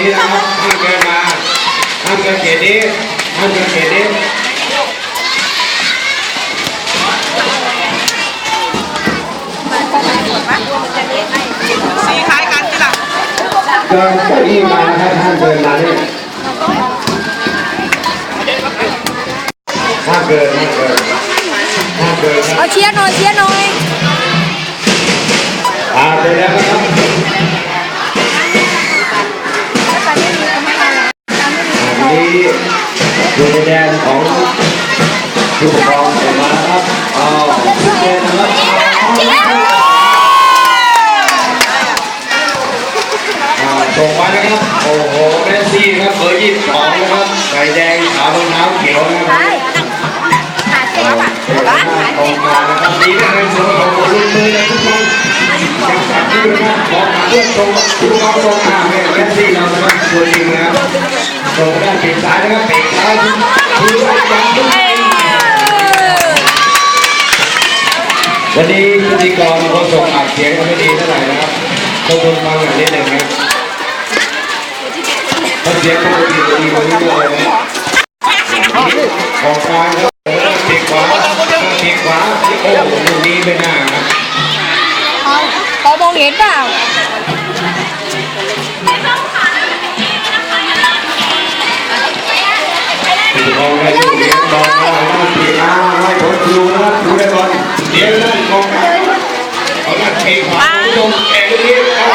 นี้นะครับห้ามเกินมาห้ามเกินเขตนี้ห้ามเกินเขตนี้สีคล้ายกันที่หลังเกินเก้าอี้มานะครับห้ามเกินมานี่ห้ามเกินห้ามเกินห้ามเกินครับเอาเชียร์หน่อยเชียร์หน่อย ผู้ปกครองออกมานะครับอ๋อผู้เล่นนะครับอ่าส่งไปนะครับ โอ้โหแมสซี่ครับเบอร์ยี่สิบสองนะครับใส่แดงขาวรองเท้าเขียวนะครับหาเจ๊ป่ะบ้านตรงมานะครับนี่เป็นส่วนของคนรุ่นมือนะทุกคนยังจับที่ด้วยนะบอกมาเพื่อนตรงทุกคนตรงมาให้แมสซี่เรานะครับตัวจริงนะครับตรงด้านปีกซ้ายนะครับปีกซ้ายคืออาจารย์ทุกคน วันนี้พิธีกรเขาส่งอัดเสียงกันไม่ดีเท่าไหร่นะครับต้องทนฟังอย่างนี้หนึ่งนะถ้าเสียงปกติดีกว่านี้เลยนะของกลางครับปีกขวาปีกขวาโอ้โหลูกนี้ไม่น่านะพอมองเห็นเปล่าปีกองได้ลูกนี้บอลมาแล้วปีกมาให้ผลครูนะครับครูได้บอล เดี๋ยวนั่นกองเอาหน้าปีกขวาผู้ชมแข่งลูกนี้เอา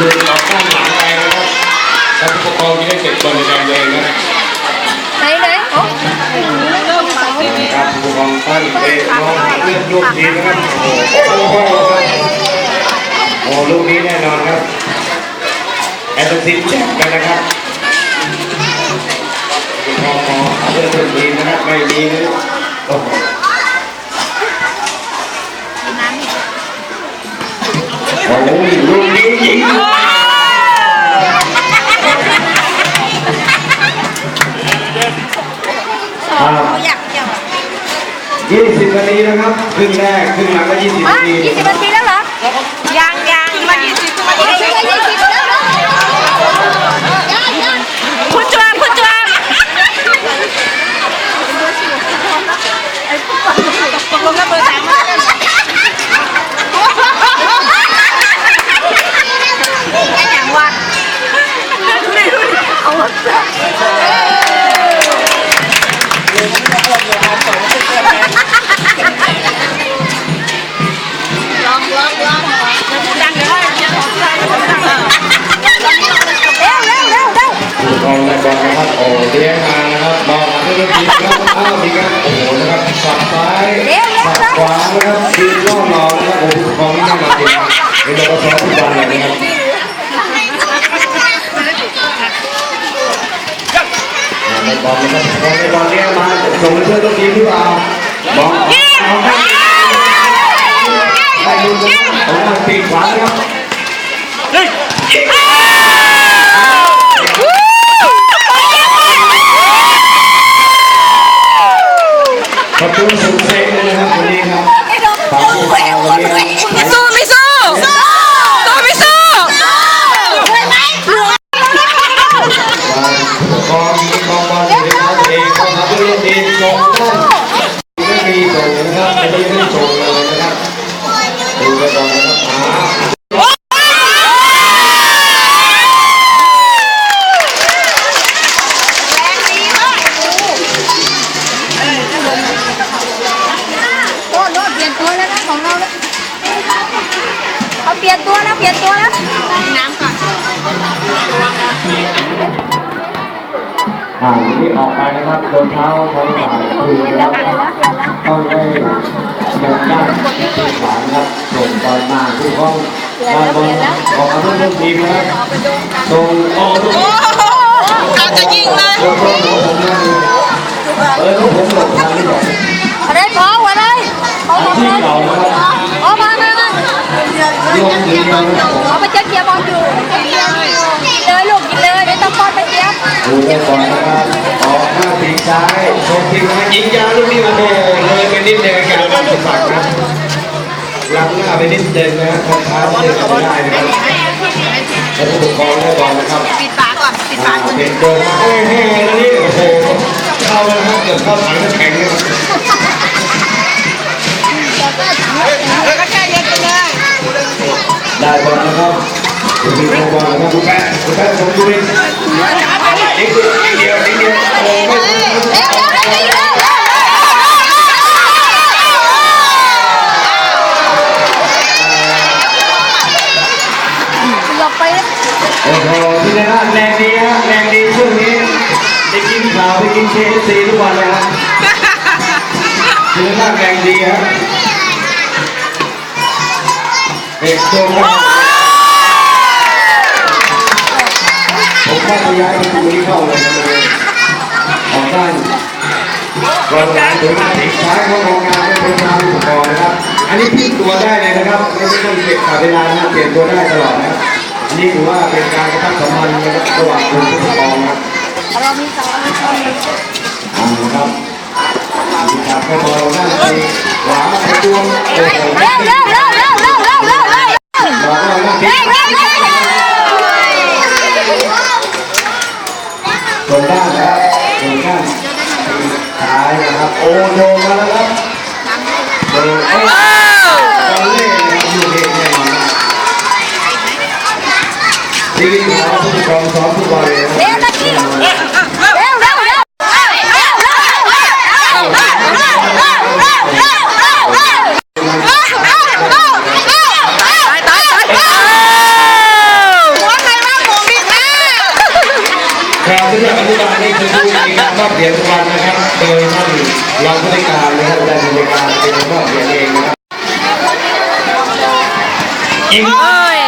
ลูกออกข้างหลังไปนะครับถ้าผู้ปกครองจะได้เสร็จบอลในแดนตัวเองนะไหนไหนโอ้ครับผู้ปกครองตั้งเตะน้องเลื่อนลูกทีนะครับโอ้โหโอ้ลูกนี้แน่นอนครับแอตซินแจ็คกันนะครับผู้ปกครองเลื่อนลูกทีนะครับไม่มีนะโอ้โหโอ้โหลูกนี้ยิงครับอยากเที่ยวยี่สิบนาทีนะครับครึ่งแรกครึ่งหลังก็ยี่สิบอะนาทียี่สิบนาทีแล้วเหรอ ยังยังมายี่สิบมายี่สิบ ยี่สิบแล้วเหรอ พูดจวบพูดจวบตกลงกันเบอร์สามมาไอ้อย่างวะไม่รู้ เอ บอลนะครับบอลในบอลเลี้ยงมาส่งให้เพื่อนตัวทีมหรือเปล่าบอลเอาให้ได้ดูนะครับผมว่าปีกขวานะครับขอบคุณ อลมาผู้ห้องบอลบอลออกมาเพื่อนทีมนะครับส่งโอ้โหเราจะยิงเลยโดนของผมนะเออลูกผมหลบทางนี่ก่อนอะไรพอวะเลยของที่เลยเก่านะครับเอมามามาโยมเดียวนะครับผมเอาไปเจ๊เกียร์บอลอยู่เลยลูกกินเลยไม่ต้องป้อนไปเจี๊ยบดูได้ก่อนนะครับออกหน้าปีกซ้ายชมทีมงานยิงยาวลูกนี้โอ้โหเลยไปนิดเดียวกันแล้วสุดฝักครั ลัางหน้าไปนิดเดียวนะทำท้าที่เด้กไม่ได้ครับใช้อุปกรณ์ได้ก่อนนะครับปิดฝาก่อนปิดฝาก่อนเป็นตัวแห้ยแล้วนี่โอ้โหเข้าแล้วครับเกือบเข้าถังน้ำแข็งเนะครับได้บอลนะครับคุณพี่บอลนะครับคุณแป๊ะคุณแป๊ะผมดูเองนิดเดี๋ยวเดี๋ยว ชเอฟซีทุกวันเลยครับคือหน้าแกงดีฮะเด็กตครับผมว่าจะย้ายประตนี้เข้าเลยนะเลยออกด้านกองงานหรือซ้าของกองงานไม่เป็นทางอุปกรณ์นะครับ อันนี้พลิกตัวได้เลยนะครับ ไม่ต้องเก็บขาเวลานะเปลี่ยนตัวได้ตลอดนะนี่ถือว่าเป็นการกระทำสัมพันธ์ระหว่างคนผู้ปกครองนะครับ เรามีสองมีสองครับครับก็บอลนั่นไปหวานไปดวงโอ้โหเร็วเร็วเร็วเร็วเร็วเร็วเร็วเร็วเร็วตรงด้านนะครับตรงด้านท้ายนะครับ โอ้โยมาแล้วครับ Oh, yeah.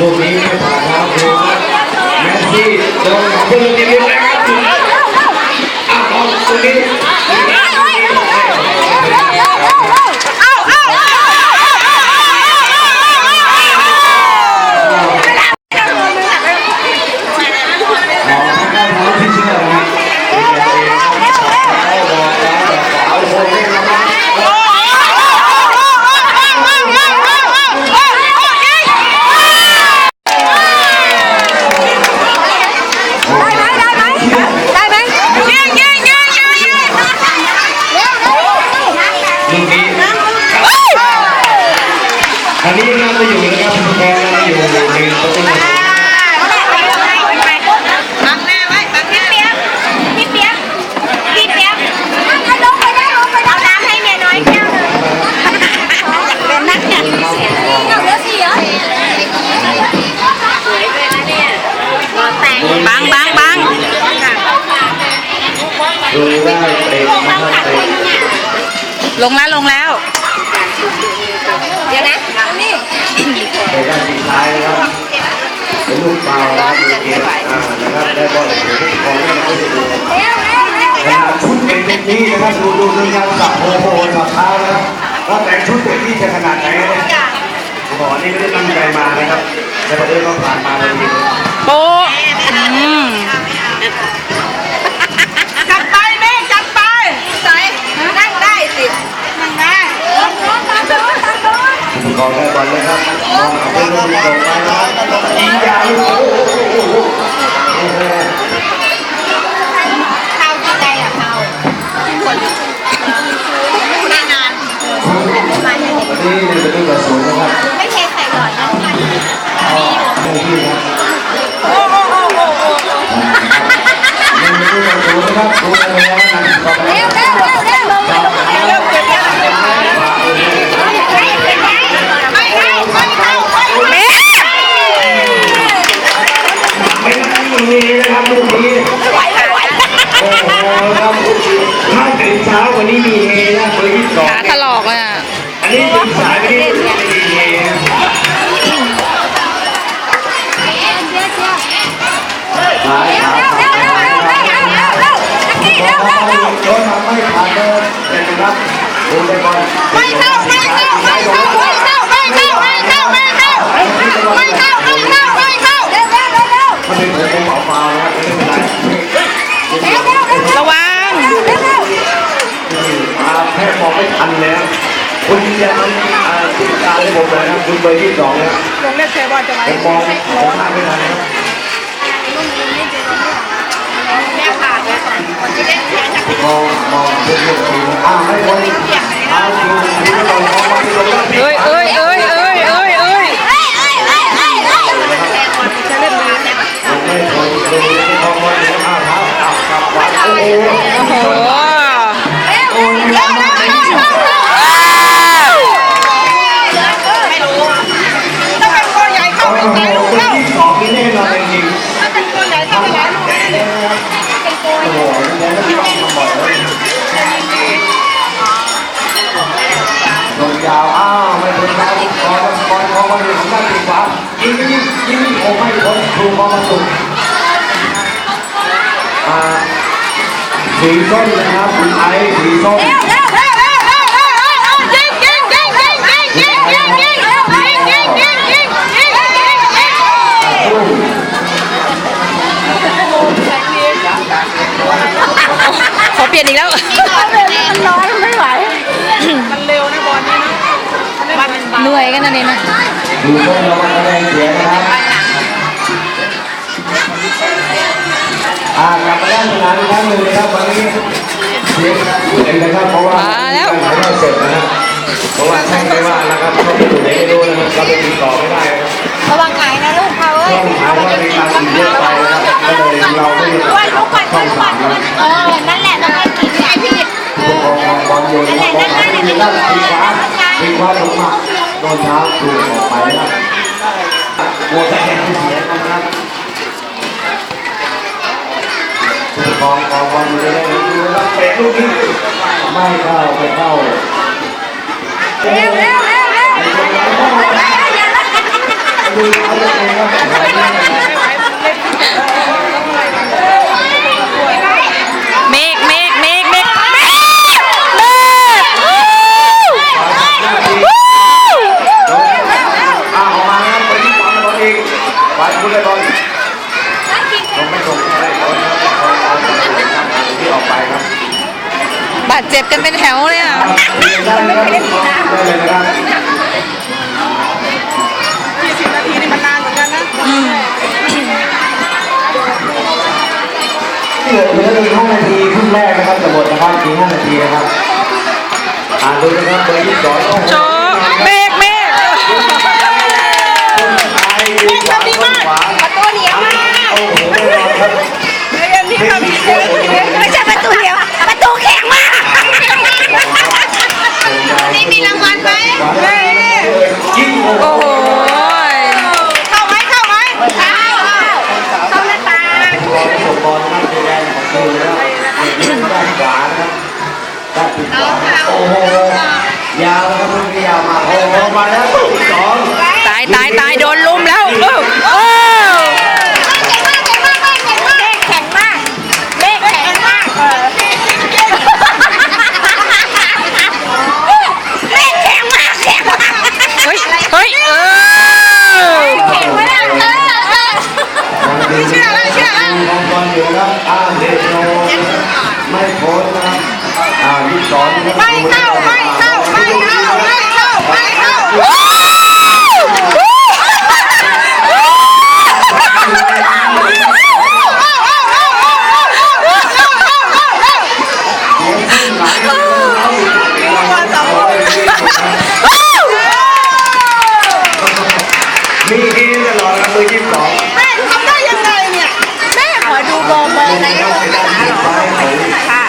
Domingo. นี้น่าจะอยู่นะครับคุณพ่อน่าจะอยู่หนึ่งตัว bang bang bang lùng la lùng lao าครับได้บอลของได้ไม่ถูชุดเป็นเต็มที่นะครับดูดูดูการสับโฮโฮสับเท้านะครับว่าแต่ชุดเต็มที่จะขนาดไหนครับผมอนี่ไม่ได้ตั้งใจมานะครับแต่ประเดี๋ยวเขาผ่านมาพอดีโป๊ะอืมจับไปแม่จับไปใส่นั่งได้สินั่งได้ ของได้บอลเลยครับมองเอาเป็นลูกตรไปครับยิงยาวลูกโอ้โหข้าวใจอะข้าวคนหน้างานวันนี้ ขาถลอกเลยอะ อันนี้ดึงสายไปที่ไม่เข้าไม่เข้าไม่เข้าไม่เข้าไม่เข้าไม่เข้าไม่เข้า ไม่ทันแล้วคุณยามติดตามผมนะครับคุณเบอร์ที่สองนะลงเล่นเซบอลจะไามมองผมทำไม่ทันนะมองมองเพื่อนๆอ้าวไม่คนอ้าวคุณคุณก็ต้องมองว่าคุณลงเล่นเอ้ยเอ้ยเอ้ยเอ้ยเอ้ยเอ้ยไม่คนคุณก็ต้องมองว่าอ้าวเอ้าอ้าวกลับวันโอ้โห สีส้มนะครับคุณไอ้สีส้ม เปลี่ยนอีกแล้ว มันร้อนไม่ไหว มันเร็วนะบอลนี้นะมันเหนื่อยกันนะนี่นะสีส้มระวังคะแนนเสียนะครับอ่ากลับมาด้านสนามอีกครั้งหนึ่งนะครับวันนี้เสียงเห็นนะครับเพราะว่ามาแล้วการถ่ายทอดสดนะครับเพราะว่าแท่งไม่ว่านะครับเขาไปอยู่ไหนไม่รู้นะครับเราไปติดต่อไม่ได้นะครับระวังไก่นะลูกเขาเอ้ช่องถ่ายว่ามีการติดเยอะไปนะครับก็เลยเราไม่ได้วันลูกปัดช่วัอนงปัสาดมนะเออนั่นแหละ ปกครองบอลอยู่นะครับบอลที่ด้านปีขวาปีขวาลงมาโดนเท้าถูออกไปนะครับโหวตแข่งที่เสียนะครับผู้ปกองของบอลอยู่ได้ดูนะครับเตะลูกนี้ไม่เข้าไปเข้าเร็วเร็วเร็วเร็ว ดูเขาเลยนะครับ เมกเมกเมกเมกเมกเมก อ้าวออกมาครับไปที่ความบอลอีกไปคุณเลยบอลผมไม่ส่งให้บอลครับเอาเอาที่ออกไปครับ บา ดเจ็บกันเป็นแถวเลยอะได้เลยครับได้เลยนะครับยี่สิบนาทีนี่มันนานเหมือนกันนะเหลือเหลืออีกห้านาทีครึ่งแรกนะครับจะหมดนะครับอีกห้านาทีนะครับอ่านดูนะครับเบอร์ที่สองโอ้โหโชว์เมกเมกไอ้ขวาขวาประตูเหนียวมากโอ้โหแน่นอนครับ ไม่เข้าไม่เข้าไม่เข้าไม่เข้าไม่เข้ามีที่จะรอกันมือยี่สิบสองแม่ทำได้ยังไงเนี่ย แม่ขอดูเบอร์เบอร์ไหาเบาร์ไหนหรอ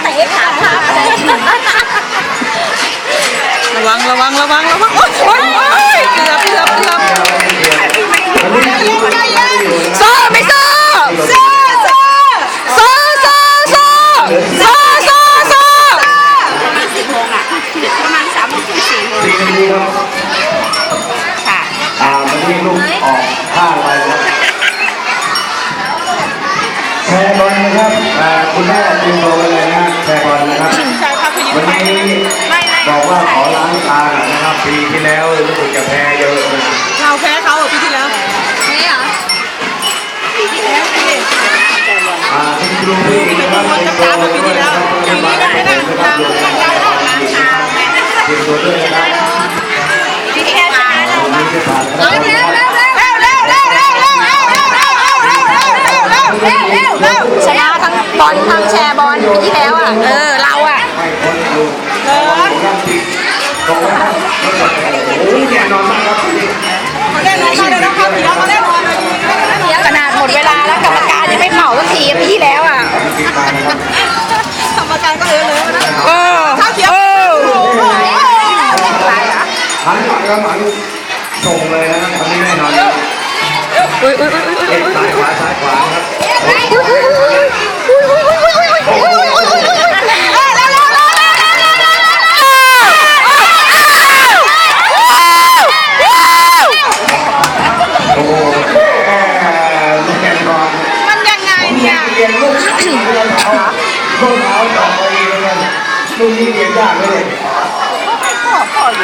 ระวังระวังระวังระวังโอ้ยโอ๊ยโอ๊ยเกือบเกือบเกือบโซ่ไม่โซ่โซ่โซ่โซ่โซ่โซ่โซ่โซ่โซ่ประมาณสิบโมงอะประมาณสามโมงถึงสี่โมงค่ะอ่ามันนี่ลูกออกผ้าไปแล้วแชร์บอลนะครับอ่าคุณแม่เตรียมตัวไว้เลยนะแชร์บอลนะครับวันนี้บอกว่าขอ ตากันนะครับปีที่แล้วรู้สึกจะแพ้เยอะนะเราแพ้เขาเหรอปีที่แล้วแพ้ปีที่แหรอปีที่แล้วปีที่อ่าคุณครูพี่นะครับเปีที่แด้วยนะครับเป็นบาร์เปีที่แนะคปีที่แลเปีที่แด้วยนะครับปีที่แล้วชนะเราไม่ใช่ผ่านนะครับชนะทั้งบอลทั้งแชร์บอลปีที่แล้วอะเออเราอะเออ โอ้โแน่นอนมากครับ 我们还抱抱你